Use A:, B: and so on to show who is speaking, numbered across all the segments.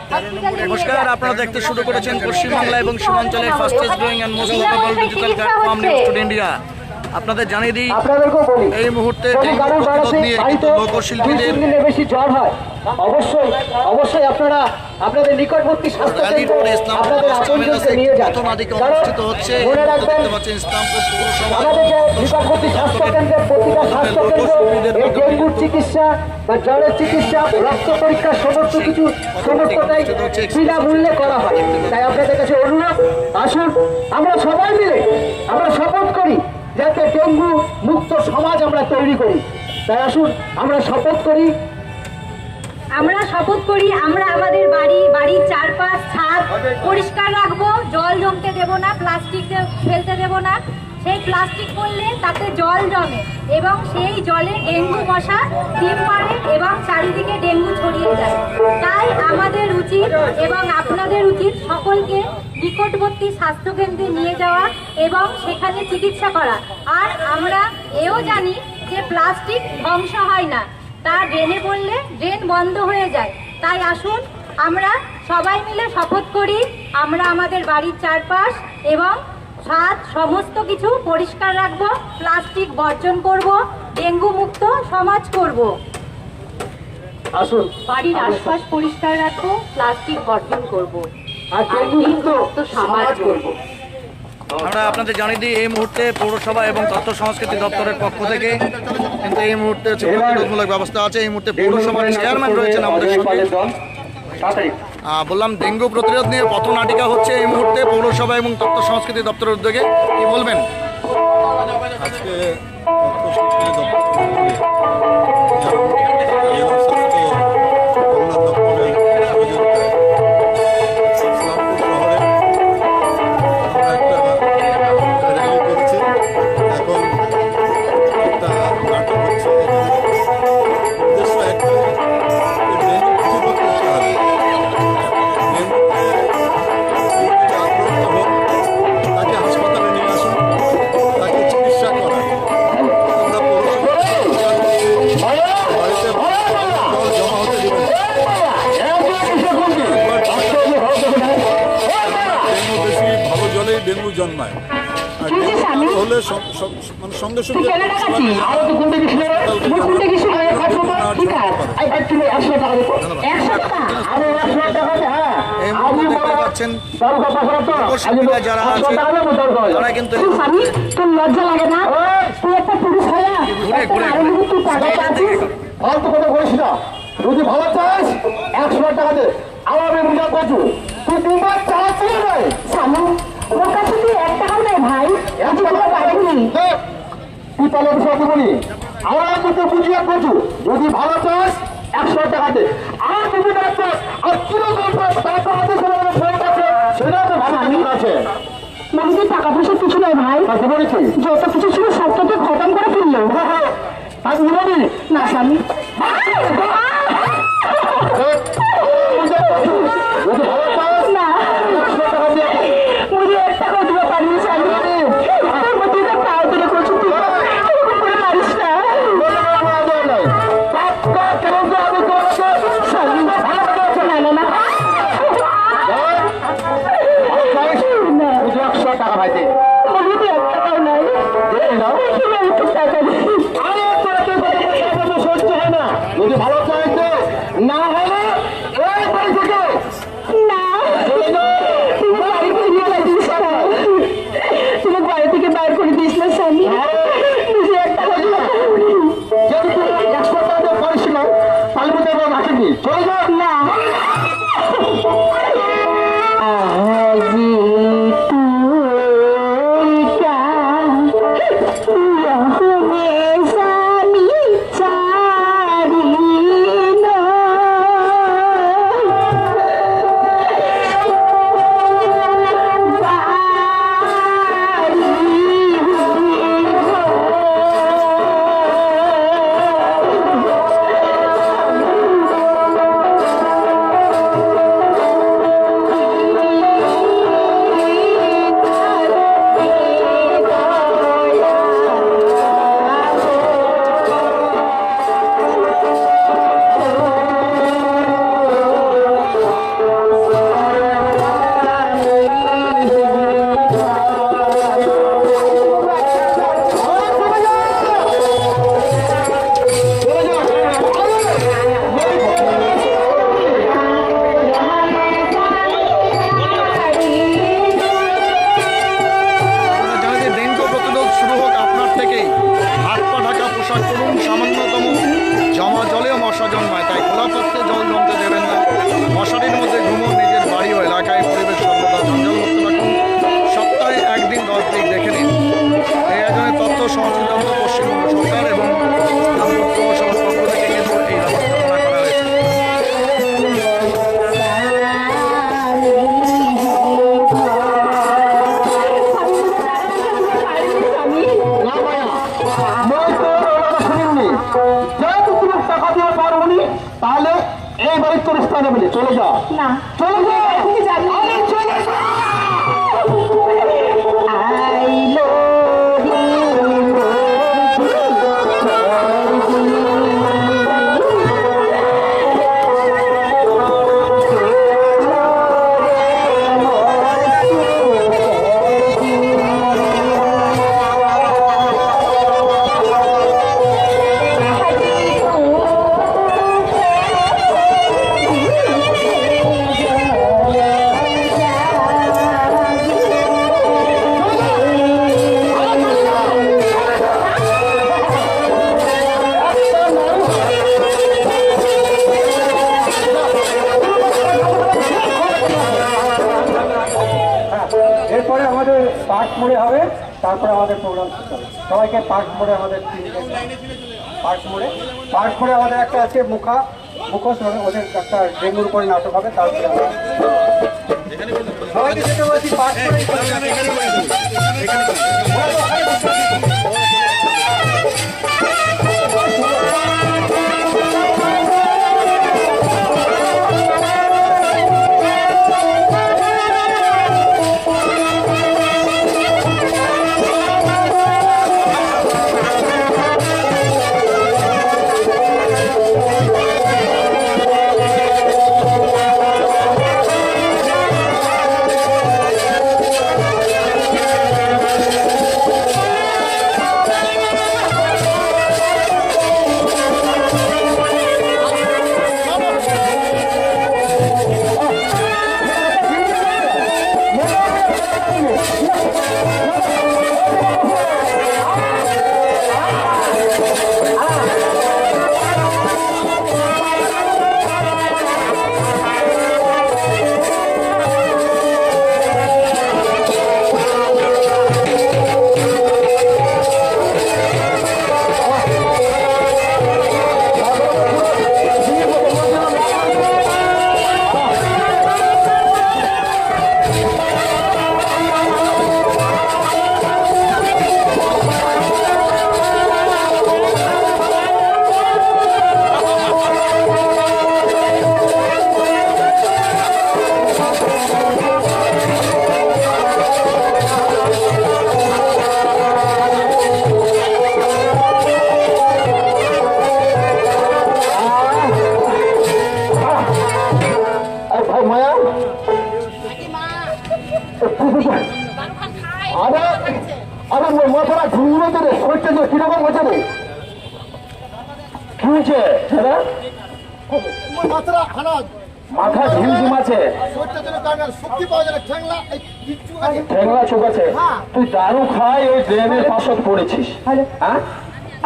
A: নমস্কার, আপনারা দেখতে শুরু করেছেন পশ্চিমবাংলা এবং সীমাঞ্চলের fastest growing and most digital platform news to India আপনাদের জানিয়ে দিই এই মুহূর্তে ডেঙ্গু প্রতিরোধ নিয়ে কিছু লোকশিল্পীদের
B: বেশি জ্বর হয়। অবশ্যই অবশ্যই আপনারা আপনাদের নিকটবর্তী স্বাস্থ্য কেন্দ্রে আপনাদের আপনজনকে নিয়ে যান।
A: প্রথম আদিকে অনুষ্ঠিত হচ্ছে
B: মনে রাখবেন
A: দেখতে পাচ্ছেন ইসলামপুর পৌরসভা
B: আমাদের যে নিকটবর্তী স্বাস্থ্য কেন্দ্রে প্রতিটা স্বাস্থ্য কেন্দ্রে এই ডেঙ্গুর চিকিৎসা বা জ্বরের চিকিৎসা রক্ত পরীক্ষা সমস্ত কিছু সমস্তটাই বিনামূল্যে করা হয়। তাই আপনাদের কাছে অনুরোধ আসুন আমরা সবাই মিলে আমরা শপথ করি যাতে ডেঙ্গু মুক্ত সমাজ আমরা তৈরি করি। তাই আসুন, আমরা শপথ করি।
C: আমরা শপথ করি, আমরা আমাদের বাড়ি, বাড়ির চারপাশ, ছাদ পরিষ্কার রাখব। জল জমতে দেব না প্লাস্টিক ফেলতে দেব না। সেই প্লাস্টিক করলে তাতে জল জমে এবং সেই জলে ডেঙ্গু মশা ডিম পারে এবং চারিদিকে ডেঙ্গু ছড়িয়ে যায়। তাই আমাদের উচিত এবং আপনাদের উচিত সকলকে নিকটবর্তী স্বাস্থ্যকেন্দ্রে নিয়ে যাওয়া এবং সেখানে চিকিৎসা করা। আর আমরা এও জানি যে প্লাস্টিক ধ্বংস হয় না। তা ড্রেনে পড়লে ড্রেন বন্ধ হয়ে যায়। তাই আসুন আমরা সবাই মিলে শপথ করি আমরা আমাদের বাড়ির চারপাশ এবং ছাদ সমস্ত কিছু পরিষ্কার রাখব প্লাস্টিক বর্জন করব ডেঙ্গু মুক্ত সমাজ করব।
B: আসুন
C: বাড়ির আশপাশ পরিষ্কার রাখব প্লাস্টিক বর্জন করব।
B: আর ডেঙ্গু মুক্ত সমাজ করব।
A: আমরা আপনাদের জানিয়ে দিই এই মুহূর্তে পৌরসভা এবং তথ্য সংস্কৃতি দপ্তরের পক্ষ থেকে কিন্তু এই মুহূর্তে হচ্ছে প্রতিরোধমূলক ব্যবস্থা আছে। এই মুহূর্তে পৌরসভার চেয়ারম্যান রয়েছেন আমাদের সঙ্গে। বললাম ডেঙ্গু প্রতিরোধ নিয়ে পথ নাটিকা হচ্ছে এই মুহূর্তে পৌরসভা এবং তথ্য সংস্কৃতি দপ্তরের উদ্যোগে। কি বলবেন?
D: আজকে তথ্য সংস্কৃতি দপ্তর। কাছে আর তো কোনটা কিছু ঠিক আছে আই টাকা দেখো 100 টাকা আর 100 টাকা হ্যাঁ
A: এই মুহূর্তে
E: লজ্জা লাগে না তুই একটা পুরুষ হয়া
A: ঘুরে ঘুরে
E: তুই টাকা পাচ্ছিস
B: অল্প কথা বলিস না যদি ভালো চাস একশো টাকা দে আমার মুখা কচু তুই দুবার ভাই
E: সামু ওর কাছে তুই এক নেই। ভাই এক
B: টাকা পাবেনি সত্যি বলি আমার কিন্তু বুঝিয়ে করছু। যদি ভালো চাস একশো টাকা দে। আর যদি না চাস আর কীরকম টাকা হাতে সেটা ফোন আছে। সেটা তো ভালো আমি আছে।
E: মানে টাকা পয়সা কিছু নয় ভাই। যত কিছু ছিল সব তো খতম করে ফেলল।
B: আমি বলি
E: না স্বামী।
B: যদি ভালো
E: স্বামী
B: Pero 看
E: 到没？走了下，走了。প্রোগ্রাম সবাইকে পার্ক মোড়ে আমাদের পার্ক মোড়ে। পার্ক মোড়ে আমাদের একটা আছে মুখা। মুখোশ ওদের একটা ডেঙ্গুর উপরে নাটক হবে তারপরে আমরা সবাইকে যেতে বলছি, পার্ক মোড়ে
D: মাথা ঝিমঝিম আছে।
F: শরীরটা যেন কারণ শক্তি পাওয়া যায় না। এই কিচ্ছু আছে।
D: ঠেঙ্গা চোখ আছে। তুই দারু খাই ওই ড্রেনের পাশত পড়েছিস। হ্যাঁ?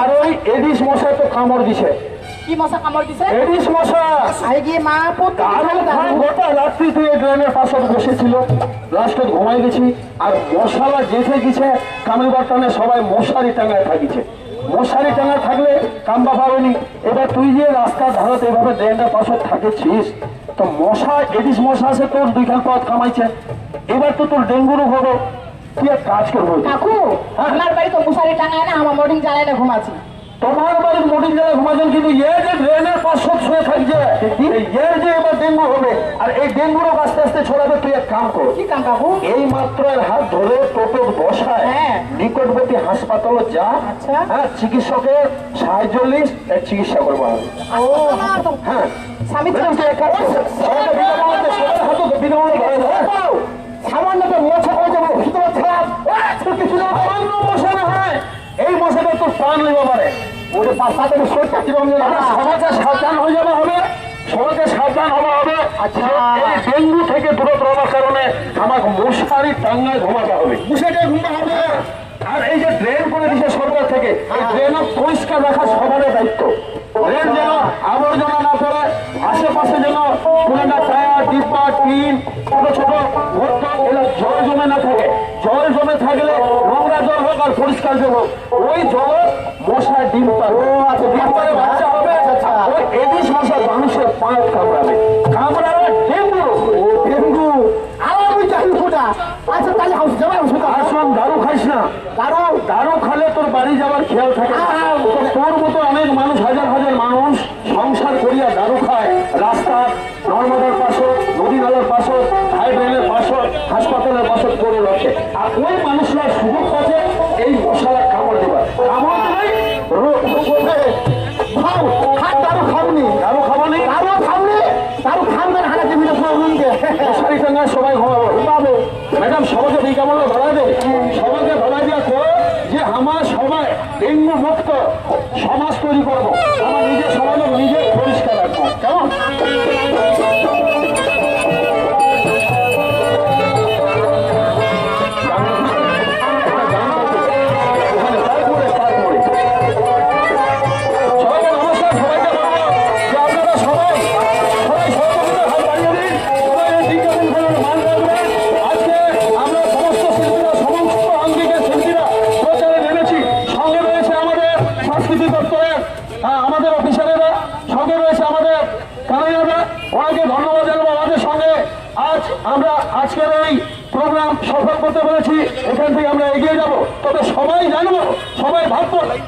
D: আর ওই এডিস মশাই তো কামড় দিছে।
B: কি মশা কামড় দিছে?
D: এডিস মশা।
B: গিয়ে মা
D: দারু খাই গোটা রাত্রি তুই এই ড্রেনের পাশত বসেছিল। লাস্টত ঘুমাই গেছি। আর মশালা যেতে গেছে। কামিবার টানে সবাই মশারি টাঙায় থাকিছে। মশারি টানা থাকলে কাম্বা পাবেনি। এবার তুই যে রাস্তার ধারত এভাবে ড্রেনটা পাশে থাকেছিস তো মশা এডিস মশা আছে তোর দুইখান পথ কামাইছে এবার তো তোর ডেঙ্গুরও হলো তুই এক কাজ করব।
B: কাকু আমার বাড়ি তো মশারি টাঙায় না আমার মর্নিং জ্বালায় না ঘুমাচ্ছি।
D: তোমার বাড়ির মোটিং জায়গায় ঘুমাচ্ছেন কিন্তু এ যে ড্রেনের পাশে শুয়ে থাকছে এর যে এবার ডেঙ্গু হবে আর এই ডেঙ্গুর আস্তে আস্তে ছড়াবে তুই এক কাম কর।
B: কি কাম কাকু?
D: এই মাত্র এর হাত ধরে টোটো বসায়
B: হ্যাঁ।
D: নিকটবর্তী হাসপাতালে যা।
B: আচ্ছা।
D: হ্যাঁ চিকিৎসকের সাহায্য লিস এর চিকিৎসা করব আমি। হ্যাঁ।
B: স্বামী?
D: সামান্য মশা যাব কিছু না। সামান্য মশা না হয়। এই মশাটা তোর প্রাণ নেবে পারে ওটা পাশা থেকে কীরকম সবাইকে সাবধান হয়ে যাবে হবে। সবাইকে সাবধান হওয়া হবে। আচ্ছা। ডেঙ্গু থেকে দূরত কারণে আমাকে মশারি টাঙ্গায় ঘুমাতে হবে।
F: মুসাইটাই ঘুমটা হবে।
D: আর এই যে ড্রেন করে দিচ্ছে সরকার থেকে ড্রেন পরিষ্কার রাখা সবারই দায়িত্ব। ড্রেন যেন আবর্জনা না করে আশেপাশে যেন টায়ার ডিব্বা টিন ছোট ছোট এগুলো জল জমে না থাকে। জল জমে থাকলে নোংরা জল হোক আর পরিষ্কার জল হোক। ওই জল মশার ডিম পাবে আচ্ছা ডিম পারে বাচ্চা হবে। ওই এডিস মশা মানুষের পাঁচ কামড়াবে। কামড়াবে ডেঙ্গু। ও ডেঙ্গু।
F: আর আমি চাই ফোটা আচ্ছা তাহলে হাউস যাবে হাউস
D: আসন দারু খাইস না। দারু? দারু খালে তোর বাড়ি যাওয়ার খেয়াল থাকে না। তোর মতো অনেক মানুষ হাজার হাজার মানুষ সংসার করিয়া দারু খায়। রাস্তা নর্মদার পাশে বাসন হাইড্রেনের বাসন হাসপাতালের বাসন করে রাখে। আর ওই মানুষরা সুযোগ পাচ্ছে টাঙ্গায় সবাই ঘুমাবো। ঘুমাবো। ম্যাডাম, সবাইকে বিজ্ঞাপন ধরাই দেবে সবাইকে ধরাই দেওয়ার পর যে আমার সবাই ডেঙ্গু মুক্ত সমাজ তৈরি করব। আমার নিজের সমাজ নিজের পরিষ্কার রাখব। কেমন?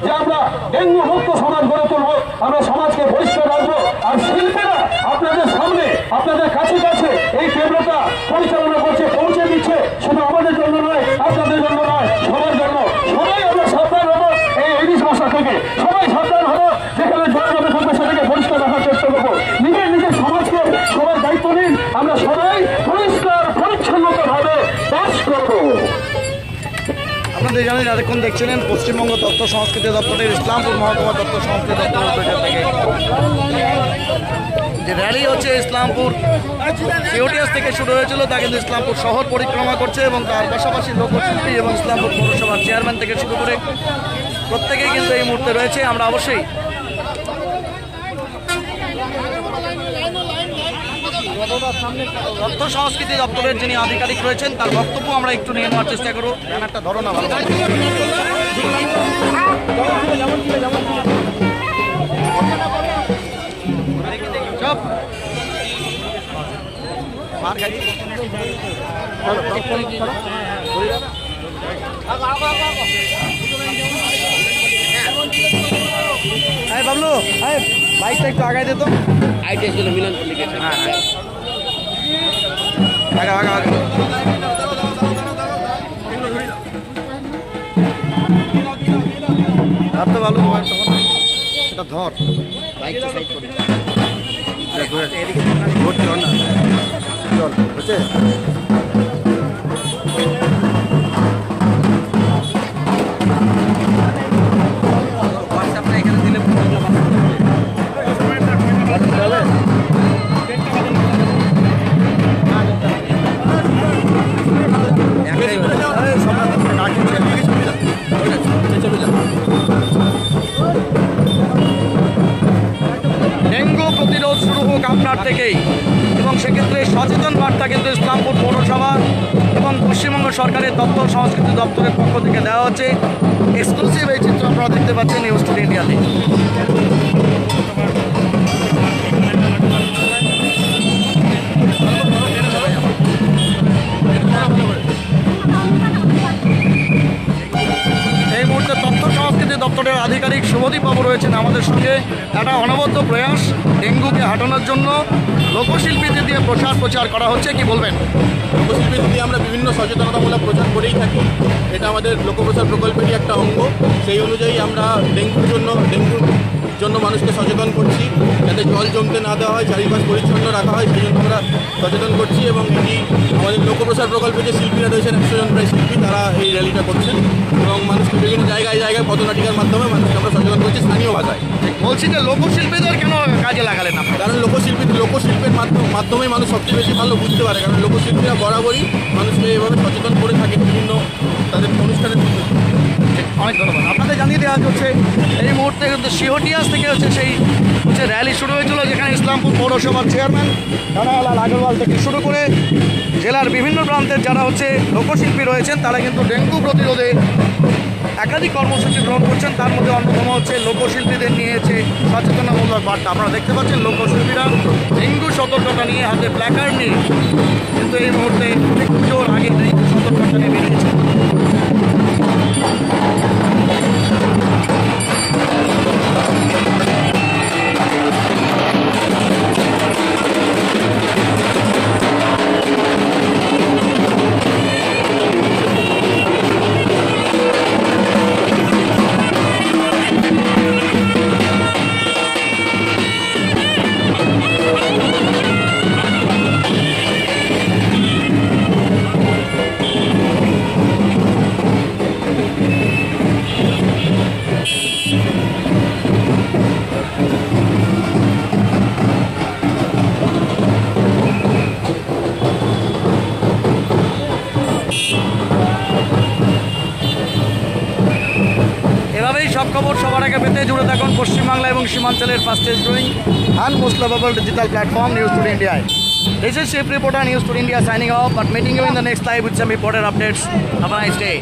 D: যে আমরা ডেঙ্গু মুক্ত সমাজ গড়ে তুলবো, আমরা সমাজকে পরিষ্কার রাখব, আর শিল্পীরা আপনাদের সামনে, আপনাদের কাছে কাছে এই কেন্দ্রটা পরিচালনা
A: জানেন এতক্ষণ দেখছিলেন পশ্চিমবঙ্গ তথ্য সংস্কৃতি দপ্তরের ইসলামপুর মহকুমা তথ্য সংস্কৃতি দপ্তর থেকে। যে র্যালি হচ্ছে ইসলামপুর সিওটিএস থেকে শুরু হয়েছিল, তা কিন্তু ইসলামপুর শহর পরিক্রমা করছে এবং তার পাশাপাশি লোকশিল্পী এবং ইসলামপুর পৌরসভার চেয়ারম্যান থেকে শুরু করে প্রত্যেকেই কিন্তু এই মুহূর্তে রয়েছে। আমরা অবশ্যই তথ্য সংস্কৃতি দপ্তরের যিনি আধিকারিক রয়েছেন তার বক্তব্য আমরা একটু নিয়ে নেওয়ার চেষ্টা করব। ব্যানারটা ধরো না ভালো চপ। মার খাই হ্যাঁ বাবলু হ্যাঁ বাইকটা একটু আগায় দে তো।
G: আইটিএসগুলো মিলন লিখেছে।
A: হ্যাঁ হ্যাঁ। আগা আগা আগা ধর তো ভালো তোমার তখন এটা ধর। ঘুরতে হয় না চল হচ্ছে আপনার থেকেই। এবং সেক্ষেত্রে সচেতন বার্তা কিন্তু ইসলামপুর পৌরসভা এবং পশ্চিমবঙ্গ সরকারের দপ্তর, সংস্কৃতি দপ্তরের পক্ষ থেকে দেওয়া হচ্ছে। এক্সক্লুসিভ এই চিত্র আপনারা দেখতে পাচ্ছেন নিউজ টুডে ইন্ডিয়াতে। দপ্তরের আধিকারিক শুভদীপ বাবু রয়েছেন আমাদের সঙ্গে। একটা অনবদ্য প্রয়াস ডেঙ্গুকে হাঁটানোর জন্য লোকশিল্পীদের দিয়ে প্রচার প্রচার করা হচ্ছে, কি বলবেন?
H: লোকশিল্পী দিয়ে আমরা বিভিন্ন সচেতনতামূলক প্রচার করেই থাকি। এটা আমাদের লোকপ্রচার প্রকল্পেরই একটা অঙ্গ। সেই অনুযায়ী আমরা ডেঙ্গুর জন্য ডেঙ্গুর জন্য মানুষকে সচেতন করছি যাতে জল জমতে না দেওয়া হয় চারিপাশ পরিচ্ছন্ন রাখা হয় সেই জন্য আমরা সচেতন করছি এবং এটি আমাদের লোকপ্রসার প্রকল্পে যে শিল্পীরা রয়েছেন একশো জন প্রায় শিল্পী তারা এই র্যালিটা করছেন এবং মানুষকে বিভিন্ন জায়গায় জায়গায় পদনাটিকার মাধ্যমে মানুষকে আমরা সচেতন করছি স্থানীয় ভাষায়
A: বলছি যে লোকশিল্পীদের কেন কাজে লাগালেন না
H: কারণ লোকশিল্পী লোকশিল্পের মাধ্যমে মাধ্যমে মানুষ সবচেয়ে বেশি ভালো বুঝতে পারে কারণ লোকশিল্পীরা বরাবরই মানুষকে এভাবে সচেতন করে থাকে বিভিন্ন তাদের অনুষ্ঠানের।
A: অনেক ধন্যবাদ। আপনাদের জানিয়ে দেওয়া হচ্ছে, এই মুহূর্তে কিন্তু সিওটিয়াস থেকে হচ্ছে সেই হচ্ছে র্যালি শুরু হয়েছিল, যেখানে ইসলামপুর পৌরসভার চেয়ারম্যান রানালাল আগরওয়াল থেকে শুরু করে জেলার বিভিন্ন প্রান্তের যারা হচ্ছে লোকশিল্পী রয়েছেন, তারা কিন্তু ডেঙ্গু প্রতিরোধে একাধিক কর্মসূচি গ্রহণ করছেন। তার মধ্যে অন্যতম হচ্ছে লোকশিল্পীদের নিয়েছে সচেতনামূলক বার্তা। আপনারা দেখতে পাচ্ছেন লোকশিল্পীরা ডেঙ্গু সতর্কতা নিয়ে হাতে প্ল্যাকার্ড নিয়ে কিন্তু এই মুহূর্তে পুজোর আগে ডেঙ্গু সতর্কতা নিয়ে বেরিয়েছে। জুড়ে থাকুন পশ্চিমবাংলা এবং সীমাঞ্চলের fastest growing and most lovable digital platform news today ইন্ডিয়ায় This is Chief Reporter News to India signing off, but meeting you in the next live with some important updates. Have a nice day.